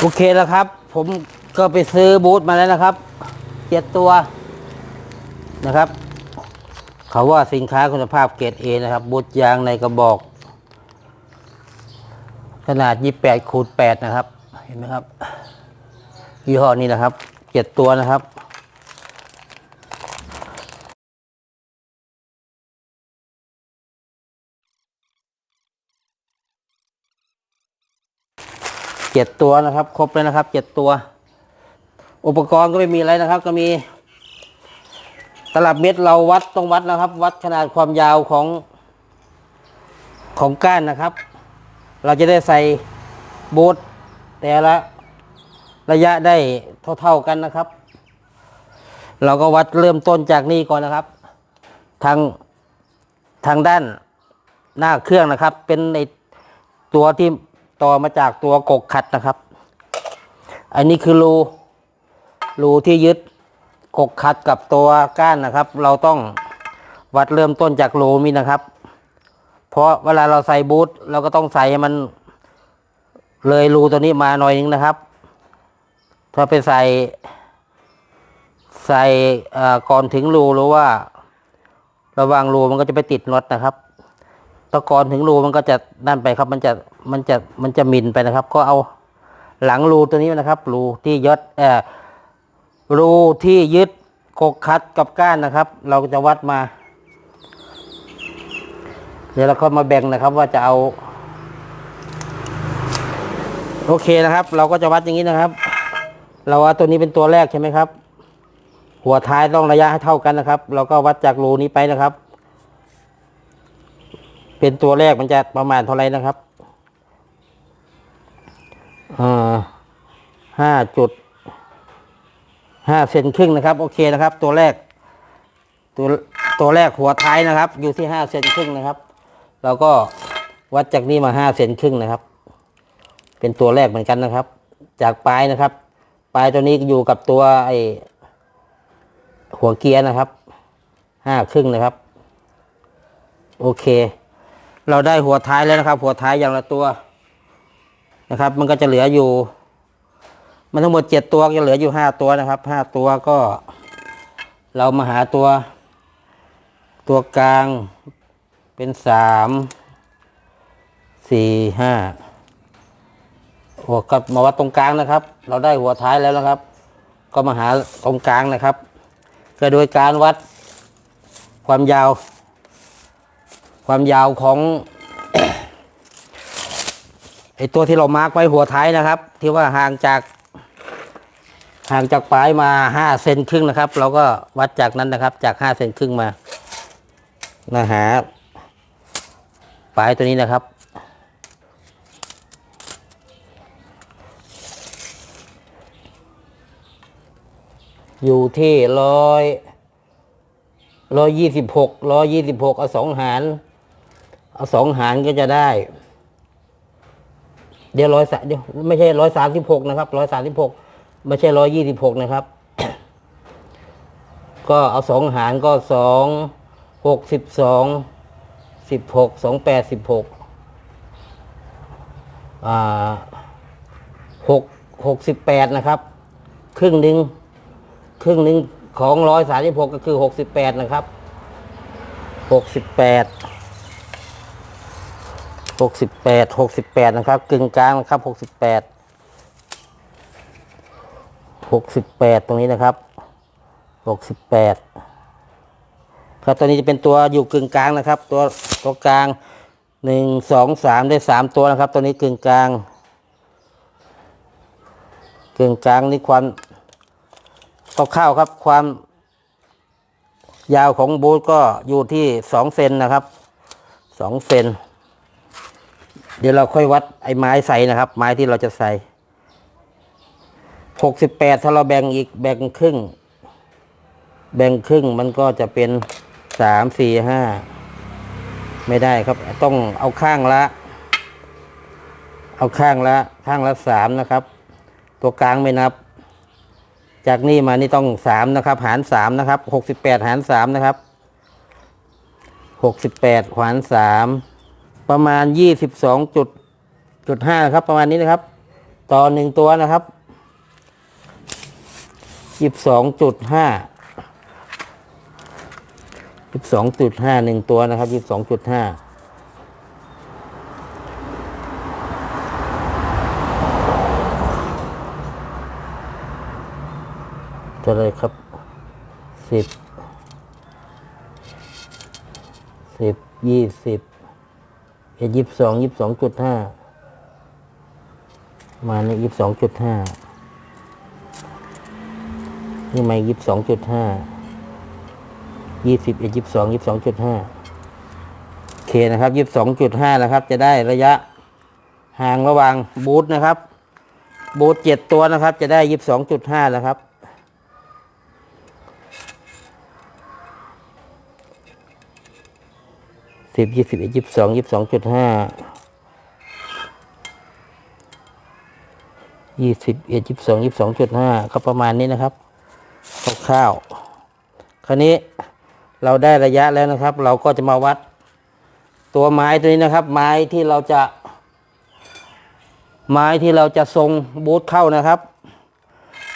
โอเคแล้วครับ ผมก็ไปซื้อบูธมาแล้วนะครับเจ็ดตัวนะครับ เขาว่าสินค้าคุณภาพเกรดเอนะครับบูธยางในกระบอก ขนาด 28คูณ8นะครับ เห็นไหมครับยี่ห้อนี้นะครับเจ็ดตัวนะครับ จ็ดตัวนะครับ ครบเลยนะครับเจ็ดตัว อุปกรณ์ก็ไม่มีอะไรนะครับ ก็มีตลับเม็ดเราวัดต้องวัดนะครับ วัดขนาดความยาวของของก้านนะครับ เราจะได้ใส่บูทแต่ละระยะได้เท่า ๆกันนะครับ เราก็วัดเริ่มต้นจากนี่ก่อนนะครับ ทางทางด้านหน้าเครื่องนะครับ เป็นในตัวที่ ต่อมาจากตัวกกขัดนะครับ อันนี้คือรูรูที่ยึดกกขัดกับตัวก้านนะครับ เราต้องวัดเริ่มต้นจากรูนี้นะครับ เพราะเวลาเราใส่บูทเราก็ต้องใส่ให้มันเลยรูตัวนี้มาหน่อยนึงนะครับ ถ้าไปใส่ใส่ก่อนถึงรูหรือว่า ระว่างรูมันก็จะไปติดน็อตนะครับ ตะกอนถึงรูมันก็จะนั่นไปครับ มันจะมันจะมันจะมินไปนะครับ ก็เอาหลังรูตัวนี้นะครับรูที่ยดเอ่อรูที่ยึดกกคัดกับก้านนะครับ เราก็จะวัดมา เดี๋ยวเราก็มาแบ่งนะครับว่าจะเอา โอเคนะครับ เราก็จะวัดอย่างนี้นะครับ เราว่าตัวนี้เป็นตัวแรกใช่ไหมครับ หัวท้ายต้องระยะให้เท่ากันนะครับ เราก็วัดจากรูนี้ไปนะครับ เป็นตัวแรกมันจะประมาณเท่าไรนะครับอ่าห้าจุดห้าเซนครึ่งนะครับ โอเคนะครับ ตัวแรก ตัวตัวแรกหัวท้ายนะครับ อยู่ที่ห้าเซนครึ่งนะครับ เราก็วัดจากนี้มาห้าเซนครึ่งนะครับ เป็นตัวแรกเหมือนกันนะครับ จากปลายนะครับ ปลายตัวนี้อยู่กับตัวไอหัวเกียร์นะครับห้าครึ่งนะครับ โอเค เราได้หัวท้ายแล้วนะครับ หัวท้ายอย่างละตัวนะครับ มันก็จะเหลืออยู่ มันทั้งหมดเจ็ดตัวจะเหลืออยู่ห้าตัวนะครับห้าตัวก็ เรามาหาตัว ตัวกลางเป็นสามสี่ห้าหัวกับมาวัดตรงกลางนะครับ เราได้หัวท้ายแล้วนะครับ ก็มาหาตรงกลางนะครับ ก็โดยการวัดความยาว ความยาวของไอตัวที่เรามาร์กไว้หัวท้ายนะครับ ที่ว่าห่างจากห่างจากปลายมาห้าเซนครึ่งนะครับ เราก็วัดจากนั้นนะครับ จากห้าเซนครึ่งมามาหาปลายตัวนี้นะครับ อยู่ที่ร้อยร้อยยี่สิบหกร้อยยี่สิบหกเอาสองหาร เอาสองหารก็จะได้ เดี๋ยวร้อยสเดี๋ยวไม่ใช่ร้อยสามสิบหกนะครับร้อยสามสิบหกไม่ใช่ร้อยยี่สิบหกนะครับ ก็เอาสองหารก็สองหกสิบสองสิบหกสองแปดสิบหกอ่าหกหกสิบแปดนะครับ ครึ่งหนึ่งครึ่งหนึ่งของร้อยสามสิบหกก็คือหกสิบแปดนะครับหกสิบแปด หกสิบแปดหกสิบแปดนะครับ กึ่งกลางนะครับหกสิบแปดหกสิบแปดตรงนี้นะครับหกสิบแปดครับตัวนี้จะเป็นตัวอยู่กึ่งกลางนะครับ ตัวตัวกลางหนึ่งสองสามได้สามตัวนะครับ ตัวนี้กึ่งกลางกึ่งกลางนี่ความคร่าวๆครับความ ยาวของบูทก็อยู่ที่สองเซนนะครับสองเซน เดี๋ยวเราค่อยวัดไอ้ไม้ใส่นะครับ ไม้ที่เราจะใส่หกสิบแปดถ้าเราแบ่งอีกแบ่งครึ่ง แบ่งครึ่งมันก็จะเป็นสามสี่ห้าไม่ได้ครับ ต้องเอาข้างละ เอาข้างละ ข้างละสามนะครับ ตัวกลางไม่นับ จากนี่มานี่ต้องสามนะครับ หารสามนะครับหกสิบแปดหารสามนะครับหกสิบแปดหารสาม ประมาณยี่สิบสองจุดจุดห้าครับ ประมาณนี้นะครับ ต่อหนึ่งตัวนะครับยี่สิบสองจุดห้ายี่สิบสองจุดห้าหนึ่งตัวนะครับยี่สิบสองจุดห้าจะเลยครับสิบสิบยี่สิบ เอยี่สิบสองยี่สิบสองจุดห้ามาในยี่สิบสองจุดห้านี่มายี่สิบสองจุดห้ายี่สิบเอ็ดยี่สิบสองยี่สิบสองจุดห้าโอเคนะครับยี่สิบสองจุดห้านะครับ จะได้ระยะห่างระหว่างบูทนะครับ บูทเจ็ดตัวนะครับ จะได้ยี่สิบสองจุดห้าแล้วครับ สิบยี่สิบเอ็ดยี่สิบสองยี่สิบสองจุดห้ายี่สิบเอ็ดยี่สิบสองยี่สิบสองจุดห้าก็ประมาณนี้นะครับคร่าวๆคราวนี้เราได้ระยะแล้วนะครับ เราก็จะมาวัด ตัวไม้ตัวนี้นะครับ ไม้ที่เราจะ ไม้ที่เราจะทรงบูทเข้านะครับ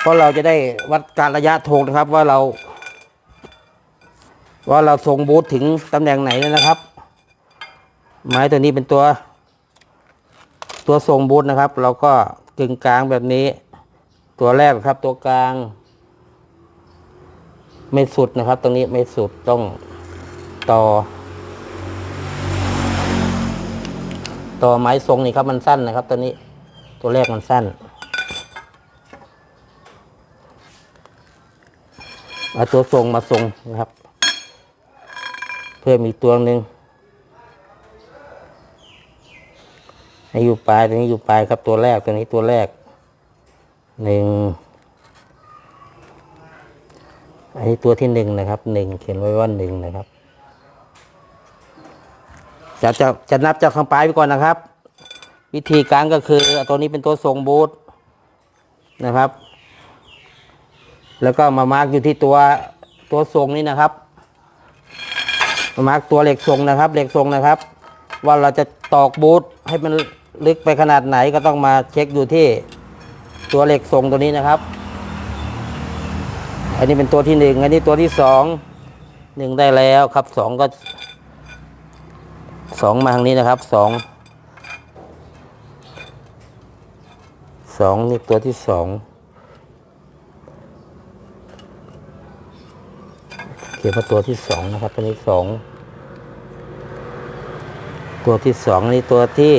เพราะเราจะได้วัดการระยะถูกนะครับว่าเรา ว่าเราทรงบูทถึงตำแหน่งไหนนะครับ ไม้ตัวนี้เป็นตัว ตัวทรงบูทนะครับ เราก็กึ่งกลางแบบนี้ ตัวแรกครับตัวกลาง ไม่สุดนะครับ ตรงนี้ไม่สุดต้องต่อ ต่อไม้ทรงนี่ครับมันสั้นนะครับ ตัวนี้ตัวแรกมันสั้นเอาตัวทรงมาทรงนะครับ เพิ่มอีกตัวหนึ่ง ให้อยู่ปลายตัวนี้อยู่ปลายครับตัวแรกตัวนี้ตัวแรกหนึ่งอันนี้ตัวที่หนึ่งนะครับหนึ่งเขียนไว้ว่าหนึ่งนะครับจะจะจะนับจากข้างปลายไปก่อนนะครับ วิธีการก็คือตัวนี้เป็นตัวทรงบูทนะครับ แล้วก็มามาร์กอยู่ที่ตัวตัวทรงนี้นะครับ มามาร์กตัวเหล็กทรงนะครับ เหล็กทรงนะครับ ว่าเราจะตอกบูทให้มันลึกไปขนาดไหนก็ต้องมาเช็คอยู่ที่ตัวเหล็กทรงตัวนี้นะครับ อันนี้เป็นตัวที่หนึ่งอันนี้ตัวที่สองหนึ่งได้แล้วครับสองก็สองมาทางนี้นะครับสองสองนี่ตัวที่สองเขียนว่าตัวที่สองนะครับตัวนี้สอง ตัวที่สองนี่ตัวที่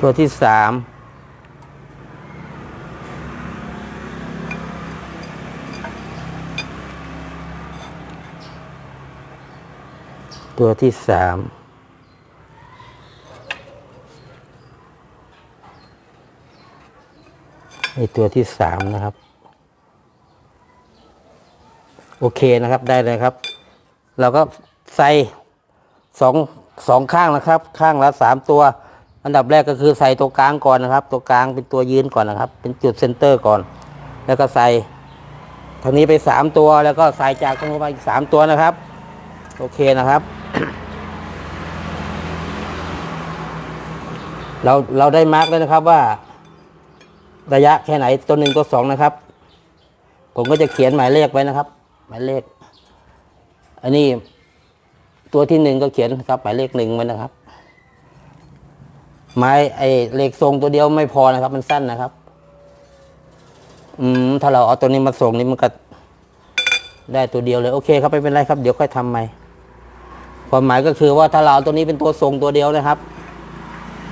ตัวที่สามตัวที่สามนี่ตัวที่สามนะครับ โอเคนะครับได้เลยครับ เราก็ใส่ สองสองข้างนะครับ ข้างละสามตัว อันดับแรกก็คือใส่ตัวกลางก่อนนะครับ ตัวกลางเป็นตัวยืนก่อนนะครับ เป็นจุดเซนเตอร์ก่อน แล้วก็ใส่ทางนี้ไปสามตัวแล้วก็ใส่จากตรงนู้นมาอีกสามตัวนะครับ โอเคนะครับ เราเราได้มาร์กแล้วนะครับว่า ระยะแค่ไหนตัวหนึ่งตัวสองนะครับ ผมก็จะเขียนหมายเลขไว้นะครับ หมายเลข อันนี้ ตัวที่หนึ่งก็เขียนครับหมายเลขหนึ่งไว้นะครับ ไม้ไอ้เลขทรงตัวเดียวไม่พอนะครับ มันสั้นนะครับ อืมถ้าเราเอาตัวนี้มาส่งนี่มันก็ได้ตัวเดียวเลยโอเคครับไม่เป็นไรครับเดี๋ยวค่อยทำใหม่ความหมายก็คือว่าถ้าเราเอาตัวนี้เป็นตัวทรงตัวเดียวนะครับ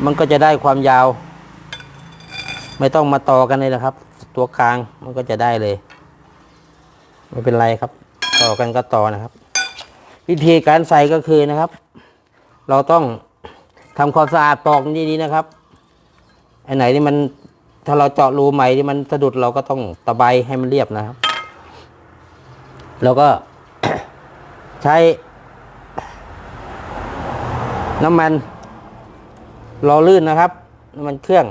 มันก็จะได้ความยาว ไม่ต้องมาต่อกันเลยนะครับ ตัวกลางมันก็จะได้เลย ไม่เป็นไรครับ ต่อกันก็ต่อนะครับ วิธีการใส่ก็คือนะครับ เราต้องทำความสะอาดตอกดีๆนะครับไอ้ไหนที่มันถ้าเราเจาะรูใหม่ที่มันสะดุดเราก็ต้องตะไบให้มันเรียบนะครับ แล้วก็ใช้น้ำมันหล่อลื่นนะครับ น้ำมันเครื่อง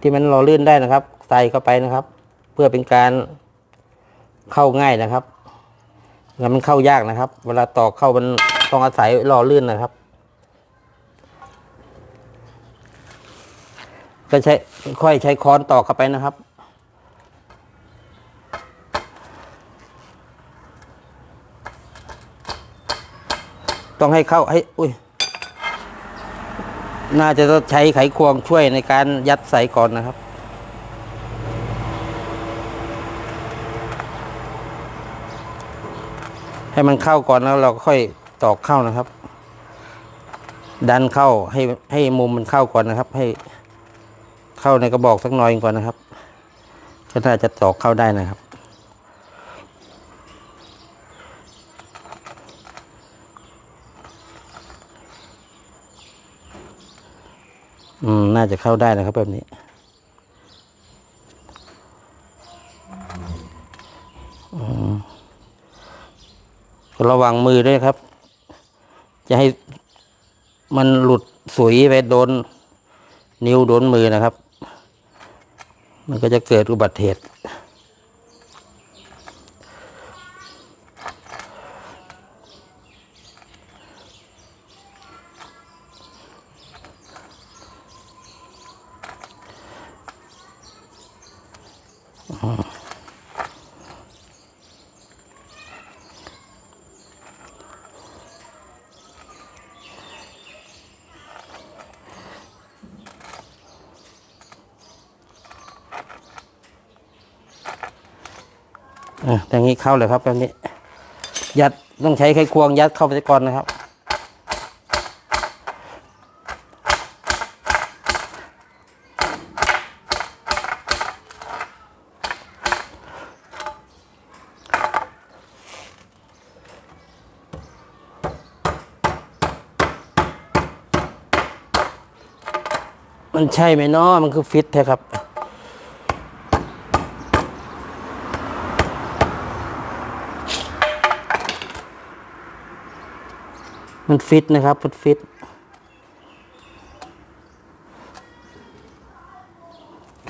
ที่มันหล่อลื่นได้นะครับ ใส่เข้าไปนะครับ เพื่อเป็นการเข้าง่ายนะครับ แล้วมันเข้ายากนะครับ เวลาตอกเข้ามันต้องอาศัยหล่อลื่นนะครับ ก็ใช้ค่อยใช้ค้อนตอกเข้าไปนะครับต้องให้เข้าให้อุ้ย น่าจะต้องใช้ไขควงช่วยในการยัดใส่ก่อนนะครับ ให้มันเข้าก่อนแล้วเราค่อยตอกเข้านะครับ ดันเข้าให้ให้มุมมันเข้าก่อนนะครับ ให้เข้าในกระบอกสักหน่อยก่อนนะครับก็น่าจะตอกเข้าได้นะครับ อืมน่าจะเข้าได้นะครับแบบนี้อืม ระวังมือด้วยครับ จะให้มันหลุดสุยไปโดน นิ้วโดนมือนะครับ มันก็จะเกิดอุบัติเหตุ อะอย่างนี้เข้าเลยครับแบบนี้ ยัดต้องใช้ไขควงยัดเข้าไปก่อนนะครับ มันใช่ไหมเนาะมันคือฟิตแท้ครับ มันฟิตนะครับมันฟิต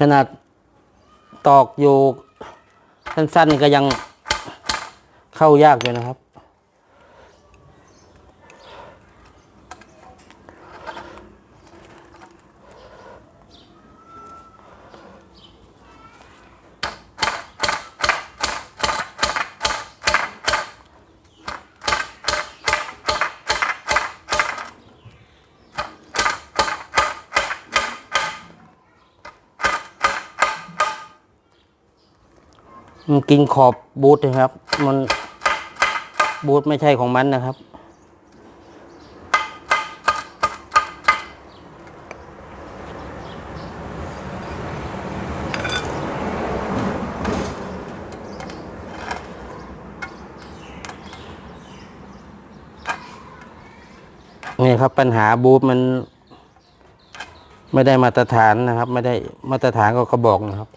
ขนาดตอกอยู่สั้นๆก็ยังเข้ายากอยู่นะครับ มันกินขอบบูทนะครับ มันบูทไม่ใช่ของมันนะครับ นี่ครับปัญหาบูทมันไม่ได้มาตรฐานนะครับ ไม่ได้มาตรฐานก็กระบอกนะครับ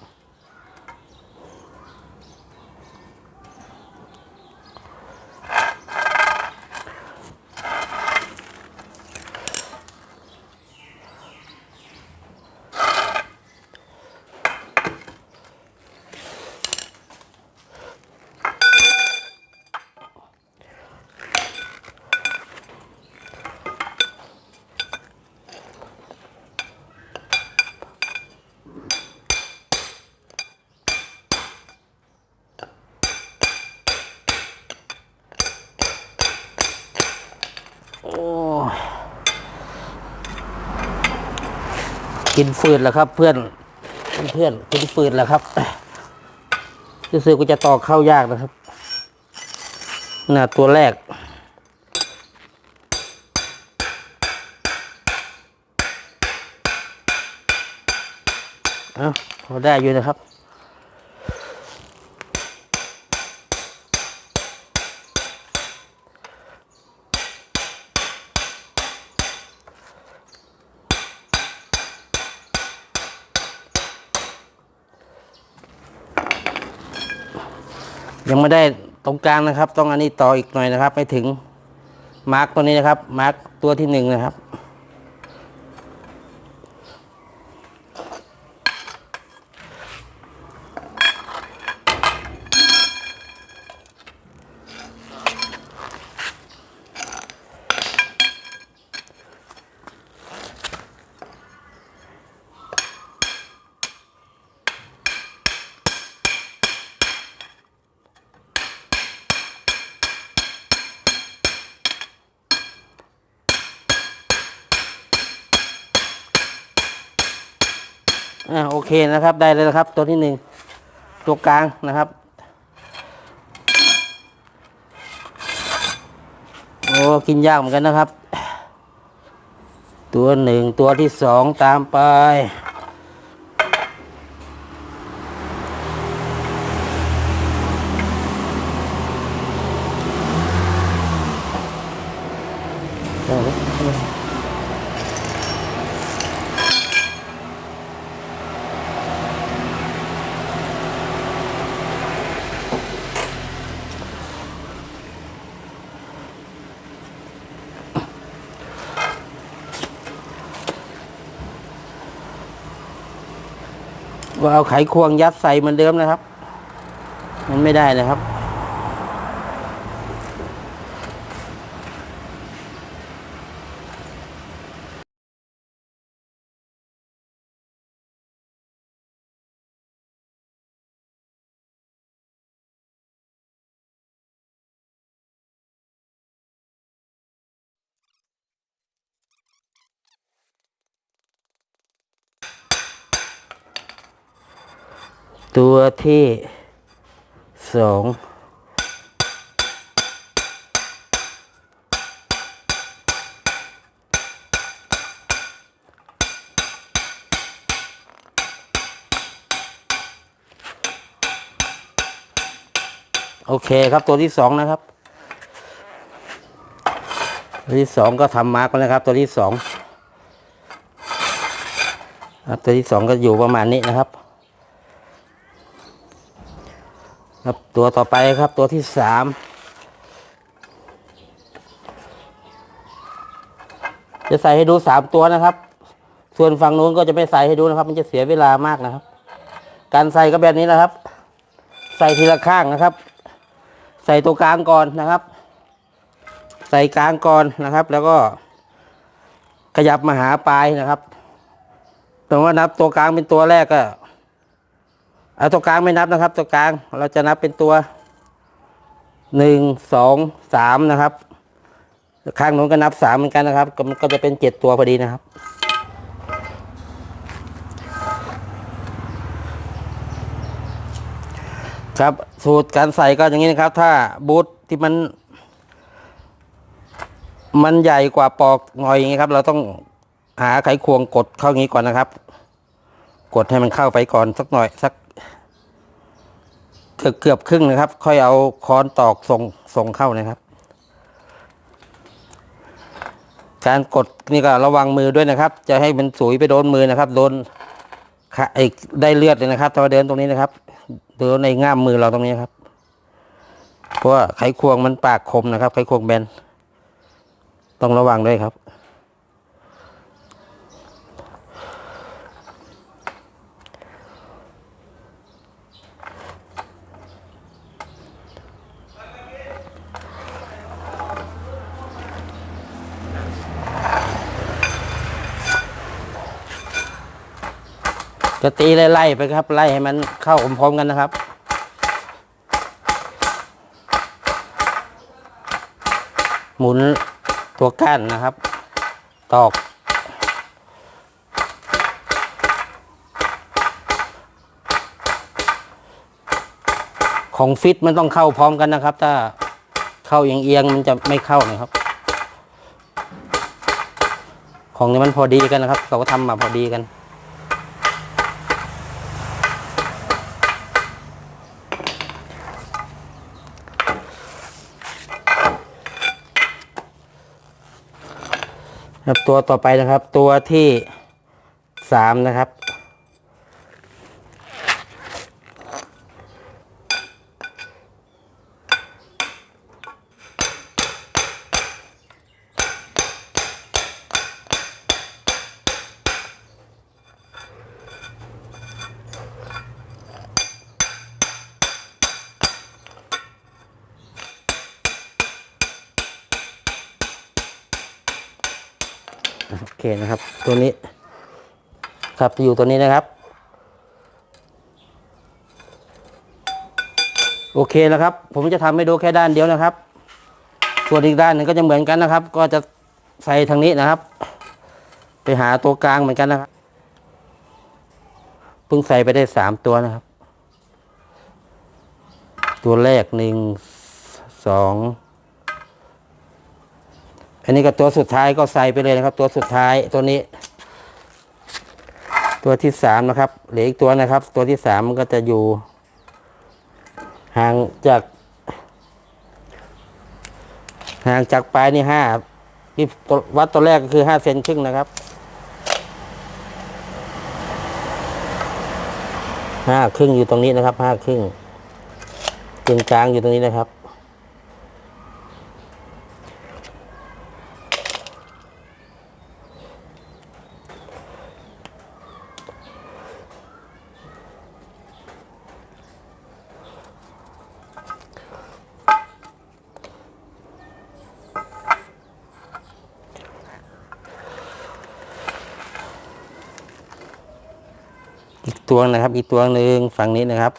กินฟืนแล้วครับ เพื่อนเพื่อนกินฟืนแล้วครับรู้สึกว่าจะต่อเข้ายากนะครับน่ะตัวแรกเอาพอได้อยู่นะครับ ยังไม่ได้ตรงกลางนะครับ ต้องอันนี้ต่ออีกหน่อยนะครับไม่ถึงมาร์กตัวนี้นะครับ มาร์กตัวที่หนึ่งนะครับ อ่าโอเคนะครับได้เลยนะครับ ตัวที่หนึ่งตัวกลางนะครับ โอ้กินยากเหมือนกันนะครับ ตัวหนึ่งตัวที่สองตามไป ก็เอาไขควงยัดใส่เหมือนเดิมนะครับ มันไม่ได้นะครับ ตัวที่สองโอเคครับตัวที่สองนะครับ ตัวที่สองก็ทำมาร์กแล้วนะครับ ตัวที่สองครับตัวที่สองก็อยู่ประมาณนี้นะครับ ครับตัวต่อไปครับตัวที่สามจะใส่ให้ดูสามตัวนะครับ ส่วนฝั่งนู้นก็จะไม่ใส่ให้ดูนะครับ มันจะเสียเวลามากนะครับ การใส่ก็แบบนี้นะครับ ใส่ทีละข้างนะครับ ใส่ตัวกลางก่อนนะครับ ใส่กลางก่อนนะครับ แล้วก็ ขยับมาหาปลายนะครับแต่ว่านับตัวกลางเป็นตัวแรกก็ เอาตัวกลางไม่นับนะครับ ตัวกลางเราจะนับเป็นตัวหนึ่งสองสามนะครับ ข้างนู้นก็นับสามเหมือนกันนะครับ ก็จะเป็นเจ็ดตัวพอดีนะครับครับสูตรการใส่ก็อย่างนี้นะครับ ถ้าบูทที่มัน มันใหญ่กว่าปอกหน่อยอย่างนี้ครับ เราต้องหาไขควงกดเข้างี้ก่อนนะครับ กดให้มันเข้าไปก่อนสักหน่อยสัก เกือบเกือบครึ่งนะครับ ค่อยเอาค้อนตอกส่งส่งเข้านะครับ การกดนี่ก็ระวังมือด้วยนะครับ จะให้มันสุยไปโดนมือนะครับ โดนขาไอ้ได้เลือดเลยนะครับถ้าเดินตรงนี้นะครับโดนในง่ามมือเราตรงนี้ครับ เพราะว่าไขควงมันปากคมนะครับ ไขควงแบนต้องระวังด้วยครับ จะตีไล่ๆไปครับ ไล่ให้มันเข้าพร้อมๆกันนะครับหมุนตัวก้านนะครับ ตอก ของฟิตมันต้องเข้าพร้อมกันนะครับ ถ้าเข้าเอียงๆมันจะไม่เข้านะครับ ของนี้มันพอดีกันนะครับเขาก็ทำมาพอดีกัน ครับตัวต่อไปนะครับ ตัวที่สามนะครับ โอเคนะครับ ตัวนี้ ครับอยู่ตัวนี้นะครับ โอเคนะครับ ผมจะทำให้ดูแค่ด้านเดียวนะครับ ส่วนอีกด้านหนึ่งก็จะเหมือนกันนะครับ ก็จะใส่ทางนี้นะครับ ไปหาตัวกลางเหมือนกันนะครับเพิ่งใส่ไปได้สามตัวนะครับ ตัวแรกหนึ่งสองอันนี้ก็ตัวสุดท้ายก็ใส่ไปเลยนะครับ ตัวสุดท้ายตัวนี้ ตัวที่สามนะครับเหลืออีกตัวนะครับ ตัวที่สามมันก็จะอยู่ ห่างจาก ห่างจากปลายนี่ห้าที่วัดตัวแรกก็คือห้าเซนครึ่งนะครับห้าครึ่งอยู่ตรงนี้นะครับห้าครึ่งกึ่งกลางอยู่ตรงนี้นะครับ อีกตัวนะครับ อีกตัวหนึ่งฝั่งนี้นะครับ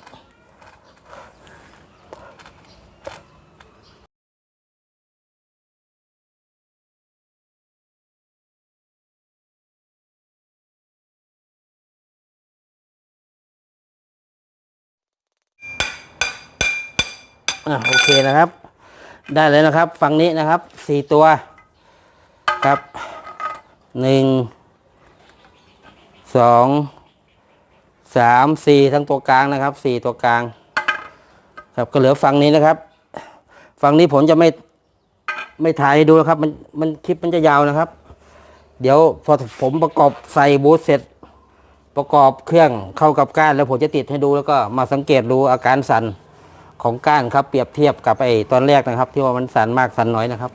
อะโอเคนะครับ ได้เลยนะครับ ฝั่งนี้นะครับสี่ตัวครับหนึ่งสอง สามสี่ทั้งตัวกลางนะครับสี่ตัวกลาง ครับก็เหลือฝั่งนี้นะครับ ฝั่งนี้ผมจะไม่ไม่ถ่ายให้ดูนะครับ มันมันคลิปมันจะยาวนะครับ เดี๋ยวพอผมประกอบใส่บูธเสร็จ ประกอบเครื่องเข้ากับก้านแล้วผมจะติดให้ดูแล้วก็มาสังเกตดูอาการสั่นของก้านครับ เปรียบเทียบกับไอ้ตอนแรกนะครับ ที่ว่ามันสั่นมากสั่นน้อยนะครับ